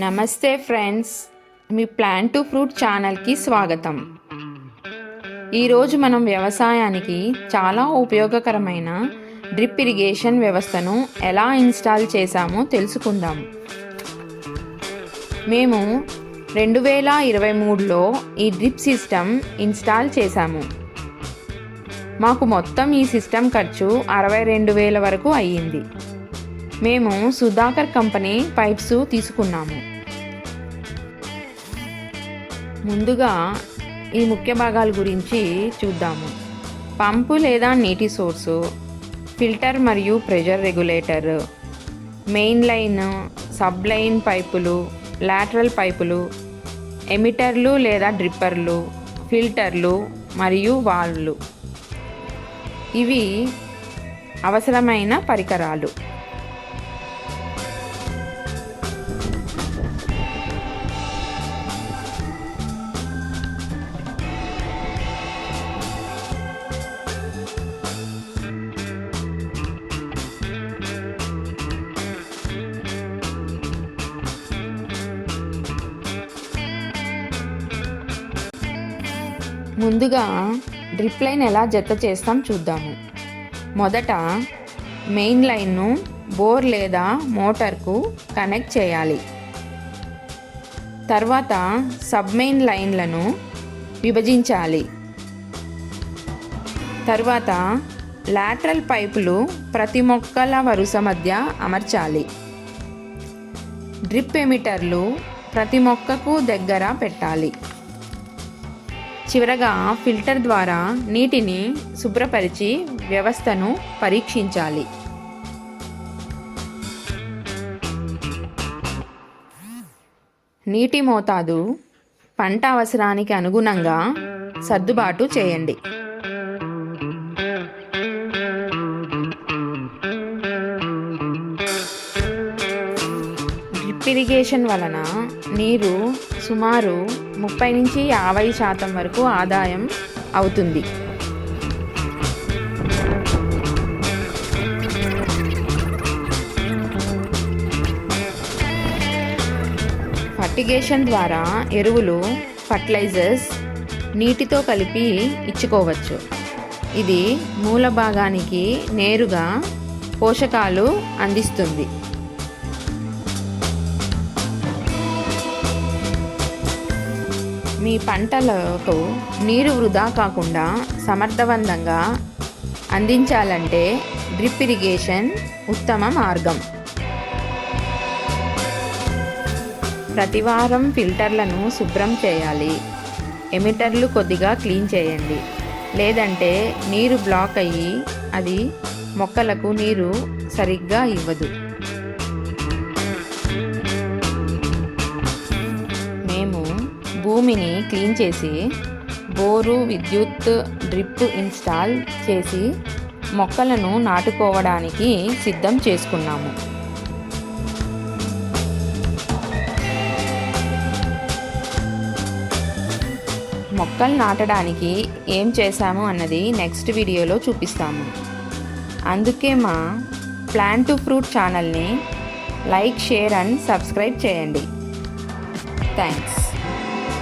నమస్తే ఫ్రెండ్స్ మీ plant to fruit ఛానల్కి స్వాగతం. ఈరోజు మనం వ్యవసాయానికి చాలా ఉపయోగకరమైన డ్రిప్ ఇరిగేషన్ వ్యవస్థను ఎలా ఇన్స్టాల్ చేశామో తెలుసుకుందాం. మేము రెండు వేల ఇరవై మూడులో ఈ డ్రిప్ సిస్టమ్ ఇన్స్టాల్ చేశాము. మాకు మొత్తం ఈ సిస్టమ్ ఖర్చు అరవై రెండు వేల వరకు అయ్యింది. మేము సుధాకర్ కంపెనీ పైప్స్ తీసుకున్నాము. ముందుగా ఈ ముఖ్య భాగాల గురించి చూద్దాము. పంపు లేదా నీటి సోర్సు ఫిల్టర్ మరియు pressure regulator main line sub line పైపులు లాటరల్ పైపులు ఎమిటర్లు లేదా డ్రిప్పర్లు ఫిల్టర్లు మరియు వాల్వ్లు. ఇవి అవసరమైన పరికరాలు. ముందుగా డ్రిప్ లైన్ ఎలా జత చేస్తాం చూద్దాము. మొదట మెయిన్ లైన్ను బోర్ లేదా మోటార్కు కనెక్ట్ చేయాలి. తర్వాత సబ్ మెయిన్ లైన్లను విభజించాలి. తర్వాత లాటరల్ పైపులు ప్రతి మొక్కల వరుస మధ్య అమర్చాలి. డ్రిప్ ఎమిటర్లు ప్రతి మొక్కకు దగ్గర పెట్టాలి. చివరగా ఫిల్టర్ ద్వారా నీటిని శుభ్రపరిచి వ్యవస్థను పరీక్షించాలి. నీటి మోతాదు పంట అవసరానికి అనుగుణంగా సర్దుబాటు చేయండి. డ్రిప్ ఇరిగేషన్ వలన నీరు సుమారు ముప్పై నుంచి యాభై శాతం వరకు ఆదాయం అవుతుంది. ఫర్టిగేషన్ ద్వారా ఎరువులు ఫర్టిలైజర్స్ నీటితో కలిపి ఇచ్చుకోవచ్చు. ఇది మూల భాగానికి నేరుగా పోషకాలు అందిస్తుంది. మీ పంటలకు నీరు వృధా కాకుండా సమర్థవంతంగా అందించాలంటే డ్రిప్ ఇరిగేషన్ ఉత్తమ మార్గం. ప్రతివారం ఫిల్టర్లను శుభ్రం చేయాలి. ఎమిటర్లు కొద్దిగా క్లీన్ చేయండి. లేదంటే నీరు బ్లాక్ అయ్యి అది మొక్కలకు నీరు సరిగ్గా ఇవ్వదు. భూమిని క్లీన్ చేసి బోరు విద్యుత్ డ్రిప్ ఇన్స్టాల్ చేసి మొక్కలను నాటుకోవడానికి సిద్ధం చేసుకున్నాము. మొక్కలు నాటడానికి ఏం చేశాము అన్నది నెక్స్ట్ వీడియోలో చూపిస్తాము. అందుకే మా ప్లాన్ టు ఫ్రూట్ ఛానల్ని లైక్ షేర్ అండ్ సబ్స్క్రైబ్ చేయండి. థ్యాంక్స్.